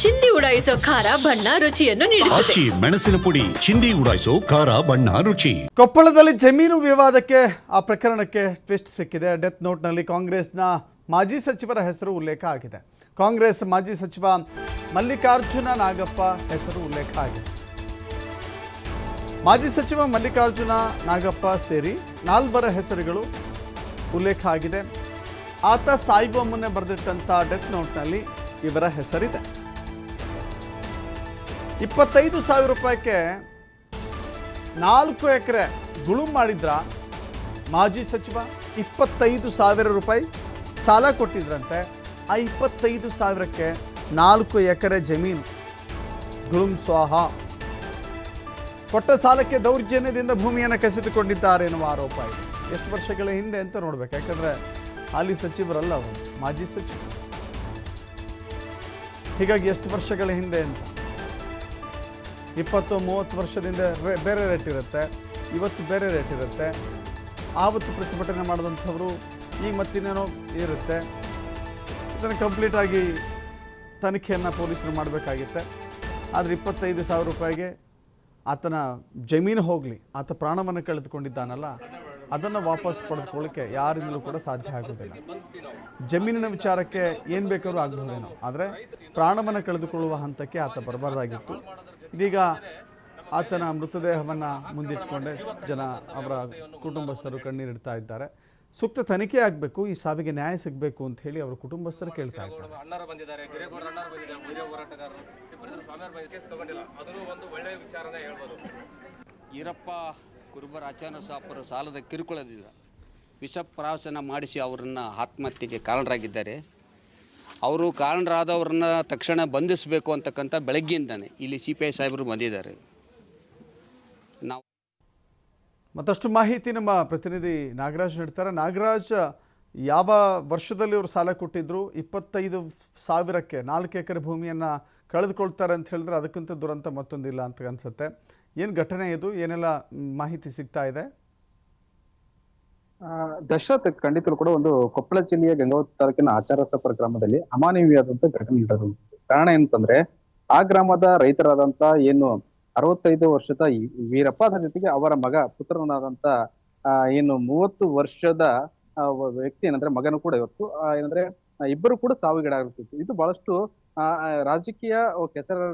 ಚಿಂದಿ ಉಡಾಯಿಸೋ ಖಾರ ಬಣ್ಣ ರುಚಿಯನ್ನು ನೀಡುತ್ತದೆ. ಆಚಿ ಮೆಣಸಿನ ಪುಡಿ ಚಿಂದಿ ಉಡಾಯಿಸೋ ಖಾರ ಬಣ್ಣ ರುಚಿ. ಕೊಪ್ಪಳದಲ್ಲಿ ಜಮೀನು ವಿವಾದಕ್ಕೆ ಆ ಪ್ರಕರಣಕ್ಕೆ ಟ್ವಿಸ್ಟ್ ಸಿಕ್ಕಿದೆ. ಡೆತ್ ನೋಟ್ನಲ್ಲಿ ಕಾಂಗ್ರೆಸ್ನ ಮಾಜಿ ಸಚಿವರ ಹೆಸರು ಉಲ್ಲೇಖ ಆಗಿದೆ. ಕಾಂಗ್ರೆಸ್ ಮಾಜಿ ಸಚಿವ ಮಲ್ಲಿಕಾರ್ಜುನ ನಾಗಪ್ಪ ಹೆಸರು ಉಲ್ಲೇಖ ಆಗಿದೆ. ಮಾಜಿ ಸಚಿವ ಮಲ್ಲಿಕಾರ್ಜುನ ನಾಗಪ್ಪ ಸೇರಿ ನಾಲ್ವರ ಹೆಸರುಗಳು ಉಲ್ಲೇಖ ಆಗಿದೆ. ಆತ ಸಾಯುವ ಮುನ್ನೆ ಬರೆದಿಟ್ಟಂಥ ಡೆತ್ ನೋಟ್ನಲ್ಲಿ ಇವರ ಹೆಸರಿದೆ. ಇಪ್ಪತ್ತೈದು ಸಾವಿರ ರೂಪಾಯಿಗೆ ನಾಲ್ಕು ಎಕರೆ ಗುಳುಂ ಮಾಡಿದ್ರ ಮಾಜಿ ಸಚಿವ ಇಪ್ಪತ್ತೈದು ಸಾವಿರ ರೂಪಾಯಿ ಸಾಲ ಕೊಟ್ಟಿದ್ರಂತೆ. ಆ ಇಪ್ಪತ್ತೈದು ಸಾವಿರಕ್ಕೆ ನಾಲ್ಕು ಎಕರೆ ಜಮೀನು. ಗುಳುಂ ಸ್ವಾಹ. ಕೊಟ್ಟ ಸಾಲಕ್ಕೆ ದೌರ್ಜನ್ಯದಿಂದ ಭೂಮಿಯನ್ನು ಕಸಿದುಕೊಂಡಿದ್ದಾರೆ ಎನ್ನುವ ಆರೋಪ ಇದೆ. ಎಷ್ಟು ವರ್ಷಗಳ ಹಿಂದೆ ಅಂತ ನೋಡ್ಬೇಕು. ಯಾಕಂದ್ರೆ ಹಾಲಿ ಸಚಿವರಲ್ಲ ಅವರು, ಮಾಜಿ ಸಚಿವ. ಹೀಗಾಗಿ ಎಷ್ಟು ವರ್ಷಗಳ ಹಿಂದೆ ಅಂತ. ಇಪ್ಪತ್ತು ಮೂವತ್ತು ವರ್ಷದಿಂದ ಬೇರೆ ರೇಟ್ ಇರುತ್ತೆ, ಇವತ್ತು ಬೇರೆ ರೇಟ್ ಇರುತ್ತೆ. ಆವತ್ತು ಪ್ರತಿಭಟನೆ ಮಾಡಿದಂಥವ್ರು ಈಗ ಮತ್ತಿನ್ನೇನೋ ಇರುತ್ತೆ. ಇದನ್ನು ಕಂಪ್ಲೀಟಾಗಿ ತನಿಖೆಯನ್ನು ಪೊಲೀಸರು ಮಾಡಬೇಕಾಗಿತ್ತೆ. ಆದರೆ ಇಪ್ಪತ್ತೈದು ಸಾವಿರ ರೂಪಾಯಿಗೆ ಆತನ ಜಮೀನು ಹೋಗಲಿ, ಆತ ಪ್ರಾಣವನ್ನು ಕಳೆದುಕೊಂಡಿದ್ದಾನಲ್ಲ, ಅದನ್ನು ವಾಪಸ್ ಪಡೆದುಕೊಳ್ಳಿಕ್ಕೆ ಯಾರಿಂದಲೂ ಕೂಡ ಸಾಧ್ಯ ಆಗೋದಿಲ್ಲ ಜಮೀನಿನ ವಿಚಾರಕ್ಕೆ ಏನು ಬೇಕಾದ್ರೂ ಆಗ್ಬೋದೇನೋ ಆದರೆ ಪ್ರಾಣವನ್ನು ಕಳೆದುಕೊಳ್ಳುವ ಹಂತಕ್ಕೆ ಆತ ಬರಬಾರ್ದಾಗಿತ್ತು. ಇದೀಗ ಆತನ ಮೃತದೇಹವನ್ನು ಮುಂದಿಟ್ಟುಕೊಂಡೇ ಜನ ಅವರ ಕುಟುಂಬಸ್ಥರು ಕಣ್ಣೀರಿಡ್ತಾ ಇದ್ದಾರೆ. ಸೂಕ್ತ ತನಿಖೆ ಆಗಬೇಕು ಈ ಸಾವಿಗೆ ನ್ಯಾಯ ಸಿಗಬೇಕು ಅಂತ ಹೇಳಿ ಅವರ ಕುಟುಂಬಸ್ಥರು ಕೇಳ್ತಾ ಇದ್ದಾರೆ. ಈರಪ್ಪ ಕುರುಬರ ಆಚಾರ್ಯ ಸಾಪರ ಸಾಲದ ಕಿರುಕುಳದಿಂದ ವಿಷಪ್ರಾಶನ ಮಾಡಿಸಿ ಅವರನ್ನು ಆತ್ಮಹತ್ಯೆಗೆ ಕಾರಣರಾಗಿದ್ದಾರೆ. ಅವರು ಕಾರಣರಾದವ್ರನ್ನ ತಕ್ಷಣ ಬಂಧಿಸಬೇಕು ಅಂತಕ್ಕಂಥ ಬೆಳಗ್ಗೆಯಿಂದಾನೆ ಇಲ್ಲಿ ಸಿ ಪಿ ಐ ಸಾಹೇಬರು ಬಂದಿದ್ದಾರೆ. ನಾವು ಮತ್ತಷ್ಟು ಮಾಹಿತಿ ನಮ್ಮ ಪ್ರತಿನಿಧಿ ನಾಗರಾಜ್ ನೀಡ್ತಾರೆ. ನಾಗರಾಜ್, ಯಾವ ವರ್ಷದಲ್ಲಿ ಅವರು ಸಾಲ ಕೊಟ್ಟಿದ್ರು? ಇಪ್ಪತ್ತೈದು ಸಾವಿರಕ್ಕೆ ನಾಲ್ಕು ಎಕರೆ ಭೂಮಿಯನ್ನು ಕಳೆದುಕೊಳ್ತಾರೆ ಅಂತ ಹೇಳಿದ್ರೆ ಅದಕ್ಕಿಂತ ದುರಂತ ಮತ್ತೊಂದಿಲ್ಲ ಅಂತ ಅನಿಸುತ್ತೆ. ಏನು ಘಟನೆ ಇದು? ಏನೆಲ್ಲ ಮಾಹಿತಿ ಸಿಗ್ತಾ ಇದೆ? ದಶರಥ್ ಖಂಡಿತರು ಕೂಡ ಒಂದು ಕೊಪ್ಪಳ ಜಿಲ್ಲೆಯ ಗಂಗಾವತಿ ತಾಲೂಕಿನ ಆಚಾರಸಪುರ ಗ್ರಾಮದಲ್ಲಿ ಅಮಾನವೀಯವಾದಂತ ಘಟನೆ ನಡೆದು ಕಾರಣ ಏನಂತಂದ್ರೆ, ಆ ಗ್ರಾಮದ ರೈತರಾದಂತ ಏನು ಅರವತ್ತೈದು ವರ್ಷದ ವೀರಪ್ಪ ಜೊತೆಗೆ ಅವರ ಮಗ ಪುತ್ರನಾದಂತ ಏನು ಮೂವತ್ತು ವರ್ಷದ ವ್ಯಕ್ತಿ ಏನಂದ್ರೆ ಮಗನು ಕೂಡ ಇವತ್ತು ಏನಂದ್ರೆ ಇಬ್ಬರು ಕೂಡ ಸಾವಿಗೀಡಾಗುತ್ತಿತ್ತು. ಇದು ಬಹಳಷ್ಟು ರಾಜಕೀಯ ಕೆಸರ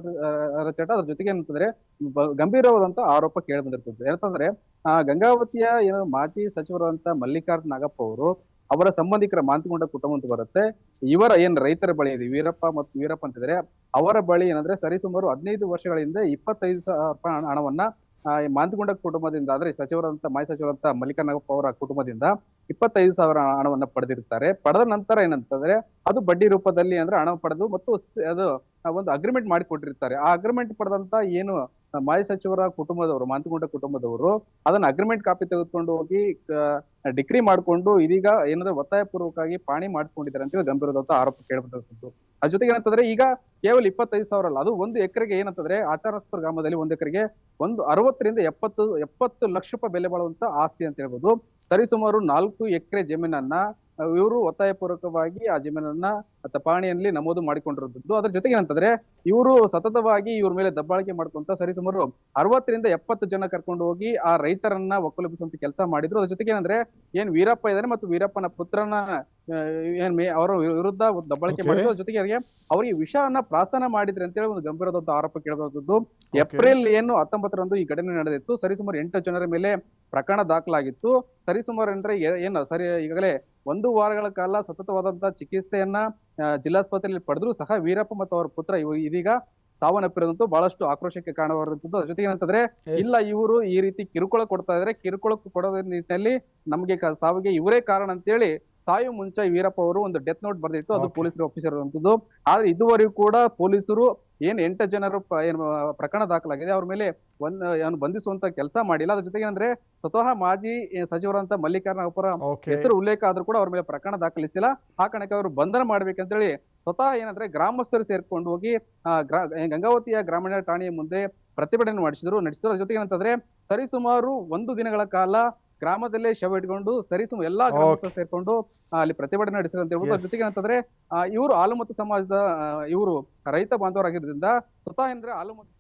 ಚಟ ಅದ್ರ ಜೊತೆಗೆ ಏನಂತಂದ್ರೆ ಗಂಭೀರವಾದಂತ ಆರೋಪ ಕೇಳಿ ಬಂದಿರ್ತದೆ. ಏನಂತಂದ್ರೆ, ಆ, ಗಂಗಾವತಿಯ ಏನು ಮಾಜಿ ಸಚಿವರಂತ ಮಲ್ಲಿಕಾರ್ಜುನ ನಾಗಪ್ಪ ಅವರು, ಅವರ ಸಂಬಂಧಿಕರ ಮಾಂತಗೊಂಡ ಕುಟುಂಬ ಅಂತ ಬರುತ್ತೆ. ಇವರ ಏನ್ ರೈತರ ಬಳಿ ಇದೆ, ವೀರಪ್ಪ ಮತ್ತು ವೀರಪ್ಪ ಅಂತಿದ್ರೆ ಅವರ ಬಳಿ ಏನಂದ್ರೆ, ಸರಿಸುಮಾರು ಹದಿನೈದು ವರ್ಷಗಳಿಂದ ಇಪ್ಪತ್ತೈದು ಸಾವಿರ ರೂಪಾಯಿ ಹಣವನ್ನ ಮಾಂತಗೊಂಡ ಕುಟುಂಬದಿಂದ, ಅಂದ್ರೆ ಸಚಿವರಂತ, ಮಾಜಿ ಸಚಿವರಂತ ಮಲ್ಲಿಕಾನಾಗಪ್ಪ ಅವರ ಕುಟುಂಬದಿಂದ ಇಪ್ಪತ್ತೈದು ಸಾವಿರ ಹಣವನ್ನ ಪಡೆದಿರ್ತಾರೆ. ಪಡೆದ ನಂತರ ಏನಂತಂದ್ರೆ, ಅದು ಬಡ್ಡಿ ರೂಪದಲ್ಲಿ ಅಂದ್ರೆ ಹಣ ಪಡೆದು ಮತ್ತು ಅದು ಒಂದು ಅಗ್ರಿಮೆಂಟ್ ಮಾಡಿಕೊಟ್ಟಿರ್ತಾರೆ. ಆ ಅಗ್ರಿಮೆಂಟ್ ಪಡೆದಂತ ಏನು ಮಾಜಿ ಸಚಿವರ ಕುಟುಂಬದವರು ಮಾಂತಗೊಂಡ ಕುಟುಂಬದವರು ಅದನ್ನ ಅಗ್ರಿಮೆಂಟ್ ಕಾಪಿ ತೆಗೆದುಕೊಂಡು ಹೋಗಿ ಡಿಗ್ರಿ ಮಾಡಿಕೊಂಡು ಇದೀಗ ಏನಂದ್ರೆ ಒತ್ತಾಯ ಪೂರ್ವಕವಾಗಿ ಪಾಣಿ ಮಾಡಿಸ್ಕೊಂಡಿದ್ದಾರೆ ಅಂತ ಗಂಭೀರವಾದ ಆರೋಪ ಕೇಳ್ಬಂದಿರ್ತದ್ದು ಅದ್ರ ಜೊತೆಗೆ ಏನಂತಂದ್ರೆ ಈಗ ಕೇವಲ ಇಪ್ಪತ್ತೈದು ಸಾವಿರ ಅಲ್ಲ, ಅದು ಒಂದು ಎಕರೆಗೆ ಏನಂತಂದ್ರೆ ಆಚಾರಸ್ಪುರ ಗ್ರಾಮದಲ್ಲಿ ಒಂದು ಎಕರೆಗೆ ಒಂದು ಅರವತ್ತರಿಂದ ಎಪ್ಪತ್ತು ಎಪ್ಪತ್ತು ಲಕ್ಷ ರೂಪಾಯಿ ಬೆಲೆ ಬಾಳುವಂತ ಆಸ್ತಿ ಅಂತ ಹೇಳ್ಬೋದು. ಸರಿಸುಮಾರು ನಾಲ್ಕು ಎಕರೆ ಜಮೀನನ್ನ ಇವರು ಒತ್ತಾಯ ಪೂರ್ವಕವಾಗಿ ಆ ಜಮೀನನ್ನ ತಪಾಣಿಯಲ್ಲಿ ನಮೂದು ಮಾಡಿಕೊಂಡಿರುವಂತದ್ದು ಅದ್ರ ಜೊತೆಗೆ ಏನಂತಂದ್ರೆ ಇವರು ಸತತವಾಗಿ ಇವ್ರ ಮೇಲೆ ದಬ್ಬಾಳಿಕೆ ಮಾಡ್ಕೊಂತ ಸರಿಸುಮಾರು ಅರವತ್ತರಿಂದ ಎಪ್ಪತ್ತು ಜನ ಕರ್ಕೊಂಡು ಹೋಗಿ ಆ ರೈತರನ್ನ ಒಕ್ಕಲುಬಿಸುವಂತ ಕೆಲಸ ಮಾಡಿದ್ರು. ಅದ್ರ ಜೊತೆಗೆ ಏನಂದ್ರೆ ಏನ್ ವೀರಪ್ಪ ಇದಾರೆ ಮತ್ತು ವೀರಪ್ಪನ ಪುತ್ರನ ಏನ್ ಅವರ ವಿರುದ್ಧ ದಬ್ಬಾಳಿಕೆ ಮಾಡಿದ್ರು. ಅದ್ರ ಜೊತೆಗೆ ಅವ್ರಿಗೆ ಅವರಿಗೆ ವಿಷವನ್ನ ಪ್ರಾಸನ ಮಾಡಿದ್ರೆ ಅಂತೇಳಿ ಒಂದು ಗಂಭೀರವಾದ ಆರೋಪ ಕೇಳಬಹುದು ಏಪ್ರಿಲ್ ಏನು ಹತ್ತೊಂಬತ್ತರಂದು ಈ ಘಟನೆ ನಡೆದಿತ್ತು. ಸರಿಸುಮಾರು ಎಂಟು ಜನರ ಮೇಲೆ ಪ್ರಕರಣ ದಾಖಲಾಗಿತ್ತು. ಸರಿಸುಮಾರು ಅಂದ್ರೆ ಏನು ಸರಿ ಈಗಾಗಲೇ ಒಂದು ವಾರಗಳ ಕಾಲ ಸತತವಾದಂತಹ ಚಿಕಿತ್ಸೆಯನ್ನ ಜಿಲ್ಲಾಸ್ಪತ್ರೆಯಲ್ಲಿ ಪಡೆದ್ರು ಸಹ ವೀರಪ್ಪ ಮತ್ತು ಅವರ ಪುತ್ರ ಇದೀಗ ಸಾವನ್ನಪ್ಪಿರೋದಂತೂ ಬಹಳಷ್ಟು ಆಕ್ರೋಶಕ್ಕೆ ಕಾರಣವಾದಂಥದ್ದು ಅದ್ರ ಜೊತೆಗೆ ಏನಂತಂದ್ರೆ ಇಲ್ಲ ಇವರು ಈ ರೀತಿ ಕಿರುಕುಳ ಕೊಡ್ತಾ ಇದ್ರೆ. ಕಿರುಕುಳ ಕೊಡೋದ್ರ ನಿಟ್ಟಿನಲ್ಲಿ ನಮಗೆ ಸಾವಿಗೆ ಇವರೇ ಕಾರಣ ಅಂತ ಹೇಳಿ ಸಾಯು ಮುಂಚೆ ವೀರಪ್ಪ ಅವರು ಒಂದು ಡೆತ್ ನೋಟ್ ಬರ್ದಿತ್ತು. ಅದು. ಪೊಲೀಸರು ಆಫೀಸರ್ ಅಂತದ್ದು ಆದ್ರೆ ಇದುವರೆಗೂ ಕೂಡ ಪೊಲೀಸರು ಏನ್ ಎಂಟು ಜನರು ಏನು ಪ್ರಕರಣ ದಾಖಲಾಗಿದೆ. ಅವ್ರ ಮೇಲೆ ಒಂದ್ ಏನು ಬಂಧಿಸುವಂತ ಕೆಲಸ ಮಾಡಿಲ್ಲ. ಅದ್ರ ಜೊತೆಗೆ ಅಂದ್ರೆ ಸ್ವತಃ ಮಾಜಿ ಸಚಿವರಂತ ಮಲ್ಲಿಕಾರ್ಜುನ ಅವರ ಹೆಸರು ಉಲ್ಲೇಖ ಆದ್ರೂ ಕೂಡ ಅವ್ರ ಮೇಲೆ ಪ್ರಕರಣ ದಾಖಲಿಸಿಲ್ಲ. ಆ ಕಾರಣಕ್ಕೆ ಅವರು ಬಂಧನ ಮಾಡ್ಬೇಕಂತೇಳಿ ಸ್ವತಃ ಏನಂದ್ರೆ ಗ್ರಾಮಸ್ಥರು ಸೇರ್ಕೊಂಡು ಹೋಗಿ ಗಂಗಾವತಿಯ ಗ್ರಾಮೀಣ ಠಾಣೆಯ ಮುಂದೆ ಪ್ರತಿಭಟನೆ ಮಾಡಿಸಿದ್ರು ನಡೆಸಿದ್ರು. ಅದ್ರ ಜೊತೆಗೆ ಏನಂತಂದ್ರೆ ಸರಿಸುಮಾರು ಒಂದು ದಿನಗಳ ಕಾಲ ಗ್ರಾಮದಲ್ಲೇ ಶವ ಇಟ್ಕೊಂಡು ಸರಿಸುಮ ಎಲ್ಲಾ ಗ್ರಾಮಸ್ಥರು ಸೇರ್ಕೊಂಡು ಅಲ್ಲಿ ಪ್ರತಿಭಟನೆ ನಡೆಸಿದ್ರು ಅಂತ ಹೇಳ್ಬೋದು. ಜೊತೆಗೆ ಏನಂತಂದ್ರೆ ಇವರು ಆಲಮತ್ತು ಸಮಾಜದ ಇವರು ರೈತ ಬಾಂಧವರಾಗಿರೋದ್ರಿಂದ ಸ್ವತಃ ಅಂದ್ರೆ ಆಲಮತ್ತು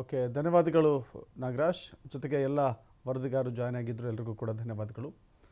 ಓಕೆ ಧನ್ಯವಾದಗಳು ನಾಗರಾಜ್. ಜೊತೆಗೆ ಎಲ್ಲ ವರದಿಗಾರರು ಜಾಯ್ನ್ ಆಗಿದ್ರು ಎಲ್ರಿಗೂ ಕೂಡ ಧನ್ಯವಾದಗಳು.